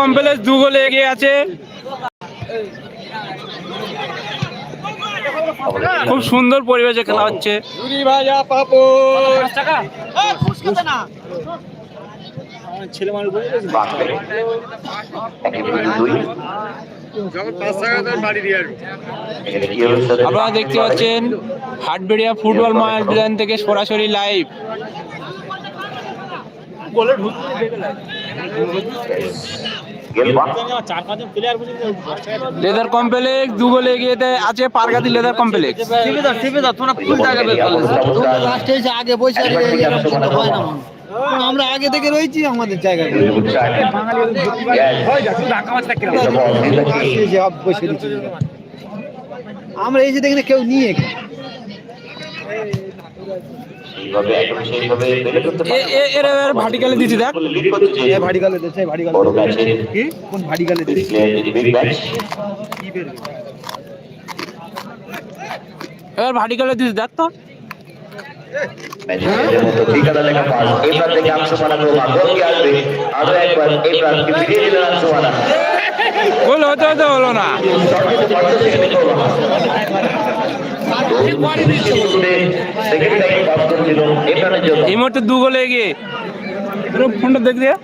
Complex দু গোলে এগিয়ে আছে। খুব সুন্দর পরিবেশে খেলা হচ্ছে। আপনারা দেখতে পাচ্ছেন হাটবেড়িয়া ফুটবল ময়দান থেকে সরাসরি লাইভ। লেদার কমপ্লেক্স দু গোলে এগিয়ে আছে পারগাতি লেদার কমপ্লেক্স আগে হয়। আমরা আগে থেকে রয়েছি আমাদের জায়গায়। আমরা এসে দেখি না কেউ নিয়ে ভাটিকালে দিচ্ছি দেখ। এ দিচ্ছে ভারী কি? কোন ভারী দিচ্ছে এবার ভাটিকালে দিচ্ছি দেখ তো। এবার থেকে আংশমানা গ্রহণ গোলকে আসবে? আরও একবার এই প্রার্থী ফিরিয়ে দিলেন আংশমানা গোল হতে হতে হলো না। এই মুহূর্তে দু গোলে এগিয়ে। তোর ফোনটা দেখ দিয়ে।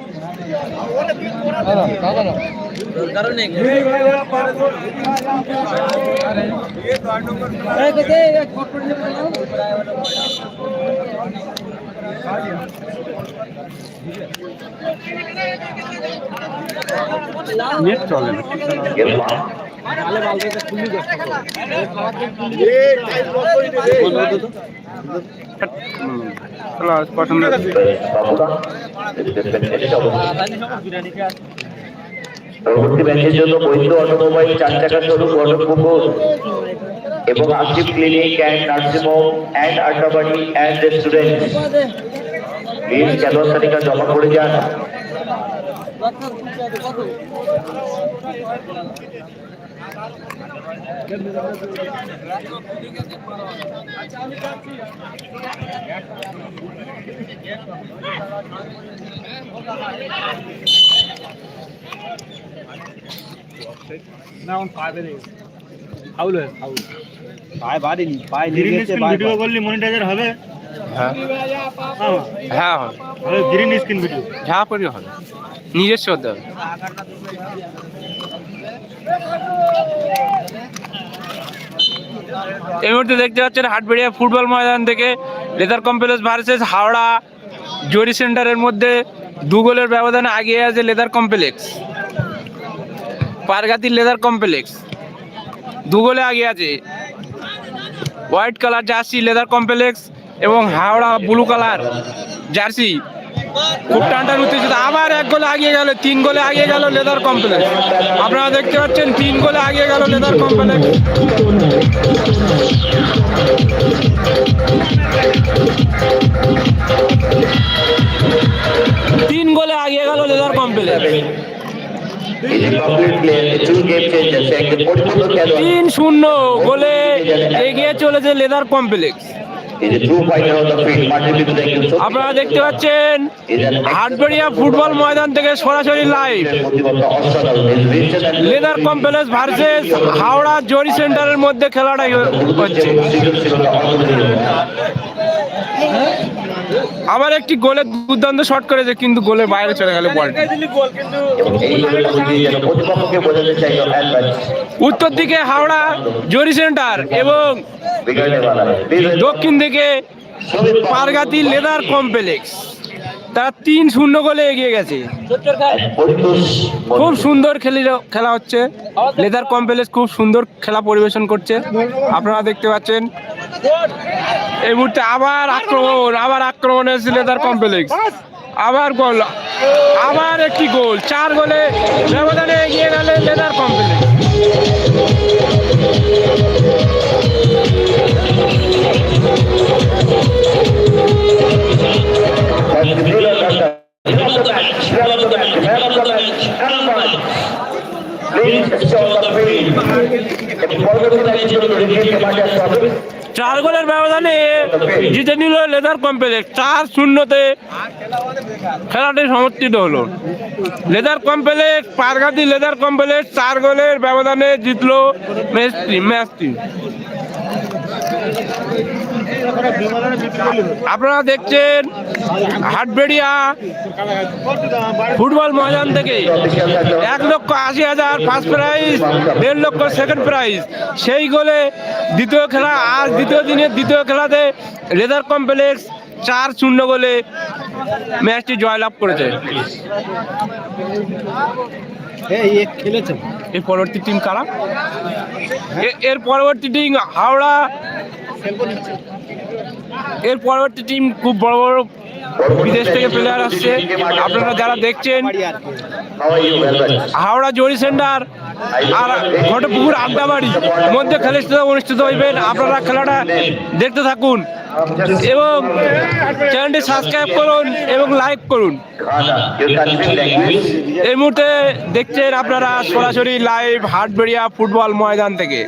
নেট চলে না। পছন্দ পরবর্তী ব্যাচের জন্য বৈধ অটোমোবাইল চার চাকা সরু গণপুকুর এবং Ashif clinic and nursing home and Addabari and restaurant please খেলোয়াড় তালিকা জমা করে যান পায়ে বাড়িনি পায়ে লেগে গেছে ভিডিও করলি মনিটাইজার হবে হ্যাঁ হ্যাঁ হবে। গ্রিন স্ক্রিন ভিডিও যা করি হবে নিজস্ব হতে হবে এই মুহূর্তে দেখতে পাচ্ছেন হাটবেড়িয়া ফুটবল ময়দান থেকে লেদার কমপ্লেক্স ভার্সেস হাওড়া জরি সেন্টারের মধ্যে দু গোলের ব্যবধানে আগিয়ে আছে leather complex. Pargati leather complex. দু গোলে আগে আছে। White colour jersey leather complex এবং হাওড়া ব্লু কালার জার্সি। খুব টান টান উত্তেজিত। আবার এক গোলে আগিয়ে গেল, তিন গোলে আগিয়ে গেল লেদার কমপ্লেক্স আপনারা দেখতে পাচ্ছেন, তিন গোলে আগিয়ে গেল লেদার কমপ্লেক্স তিন গোলে আগিয়ে গেল লেদার কমপ্লেক্স তিন শূন্য গোলে এগিয়ে চলেছে লেদার কমপ্লেক্স আপনারা দেখতে পাচ্ছেন হাটবেড়িয়া ফুটবল ময়দান থেকে সরাসরি live leather complex versus Howrah জরি সেন্টারের মধ্যে খেলাটা হচ্ছে। আবার একটি গোলে দুর্দান্ত শট করেছে কিন্তু গোলের বাইরে চলে গেল বল। উত্তর দিকে হাওড়া জরি সেন্টার এবং দক্ষিণ দিকে পারগাতি লেদার কমপ্লেক্স। তারা তিন শূন্য গোলে এগিয়ে গেছে। খুব সুন্দর খেলি খেলা হচ্ছে। লেদার কমপ্লেক্স খুব সুন্দর খেলা পরিবেশন করছে। আপনারা দেখতে পাচ্ছেন। এই মুহূর্তে আবার আক্রমণ আবার আক্রমণ এসেছে লেদার কমপ্লেক্স। আবার গোল আবার একটি গোল। চার গোলে ব্যবধানে এগিয়ে গেলে লেদার কমপ্লেক্স। চার গোলের ব্যবধানে জিতে নিল লেদার কমপ্লেক্স চার শূন্যতে খেলাটি সমর্থিত হলো। Leather complex Parghati leather complex চার গোলের ব্যবধানে জিতলো ম্যাচটি ম্যাচটি আপনারা দেখছেন হাটবেড়িয়া ফুটবল ময়দান থেকে এক লক্ষ আশি হাজার ফার্স্ট প্রাইজ দেড় লক্ষ সেকেন্ড প্রাইজ সেই গোলে দ্বিতীয় খেলা, আজ দ্বিতীয় দিনের দ্বিতীয় খেলাতে লেদার কমপ্লেক্স চার শূন্য গোলে ম্যাচটি জয়লাভ করেছে। এর পরবর্তী টিম কারা? এর পরবর্তী টিম হাওড়া এর পরবর্তী টিম খুব বড় বড় বিদেশ থেকে প্লেয়ার আসছে। আপনারা যারা দেখছেন, হাওড়া জরি সেন্টার আর ঘটপুকুর আড্ডাবাড়ি মধ্যে খেলা অনুষ্ঠিত হইবেন। আপনারা খেলাটা দেখতে থাকুন এবং চ্যানেলটি সাবস্ক্রাইব করুন এবং লাইক করুন. এই মুহূর্তে দেখছেন আপনারা সরাসরি লাইভ হাটবেড়িয়া ফুটবল ময়দান থেকে।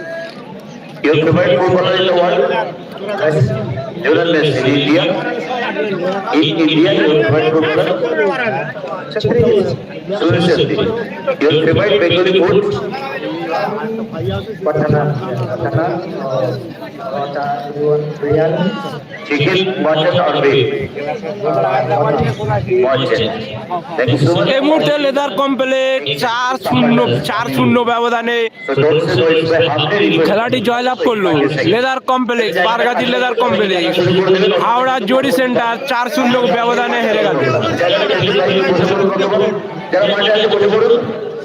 Journalist in India, in Indian Urban Gupta, Surya Shetty. Your favorite Bengali food? এই মুহূর্তে লেদার কমপ্লেক্স চার শূন্য চার শূন্য ব্যবধানে. খেলাটি জয়লাভ করল লেদার কমপ্লেক্স বারগাতির লেদার কমপ্লেক্স হাওড়া জরি সেন্টার চার শূন্য ব্যবধানে হেরে গেল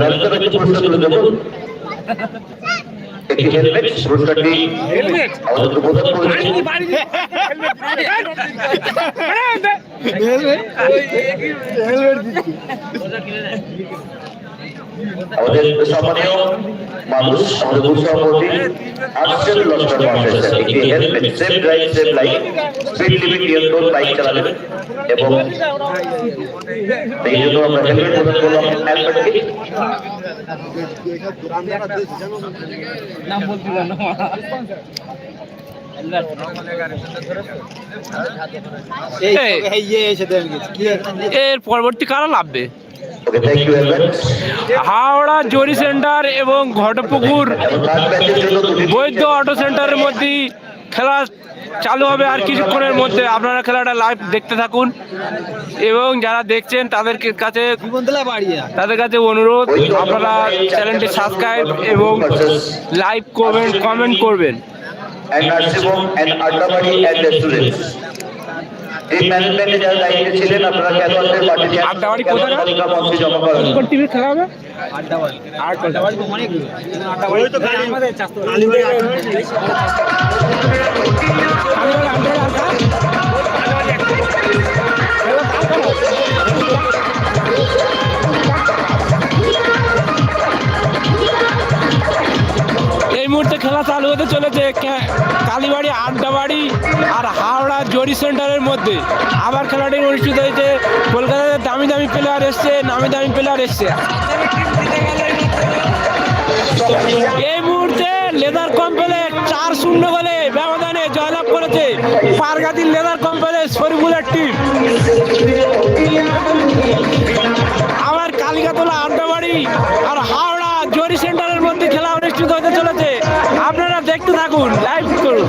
ব্যবসা ব্যক্তি পুরস্কার তুলে দেবো একটি হেলমেট পুরস্কারটি আমাদের প্রদান করেছে আমাদের সম্মানীয় মানুষ আমাদের গ্রুপ সভাপতি আর্টসেল লস্কর মহাশয় একটি helmet safe drive safe life speed limit নিয়ন্ত্রণ বাইক চালাবেন এবং এই জন্য আমরা হেলমেট প্রদান করলাম হেলমেটকে এর পরবর্তী কারা লাভবে? হাওড়া জরি সেন্টার এবং ঘটপুকুর বৈদ্য অটো সেন্টারের মধ্যেই খেলা চালু হবে আর কিছুক্ষণের মধ্যে। আপনারা খেলাটা লাইভ দেখতে থাকুন এবং যারা দেখছেন তাদেরকে কাছে তাদের কাছে অনুরোধ আপনারা চ্যানেলটি সাবস্ক্রাইব এবং লাইভ করবেন কমেন্ট করবেন। And and and restaurants. এই ম্যানেজমেন্টে যারা দায়িত্বে ছিলেন আপনারা খেলোয়াড়দের পার্টি আড্ডাবাড়ি কোথায়? তালিকা মঞ্চে জমা করেন কোন টিভির খেলা হবে? আড্ডাবাড়ি আড্ডাবাড়ি অনেক আড্ডাবাড়ি তো আমাদের চাস্তো এই মুহূর্তে খেলা চালু হতে চলেছে। কালীবাড়ি আড্ডাবাড়ি জরি সেন্টারের মধ্যে। আবার খেলাটি অনুষ্ঠিত হয়েছে। কলকাতাতে দামি দামি প্লেয়ার এসছে, নামি দামি প্লেয়ার এসছে। এই মুহূর্তে লেদার কম্পেলের চার শূন্য গোলে ব্যবধানে জয়লাভ করেছে পারগাতির লেদার কম্পেলের শরীফুলের টিম আবার কালিকাতলা, আড্ডাবাড়ি আর হাওড়া জরি সেন্টারের মধ্যে খেলা অনুষ্ঠিত হতে চলেছে। আপনারা দেখতে থাকুন লাইভ করুন।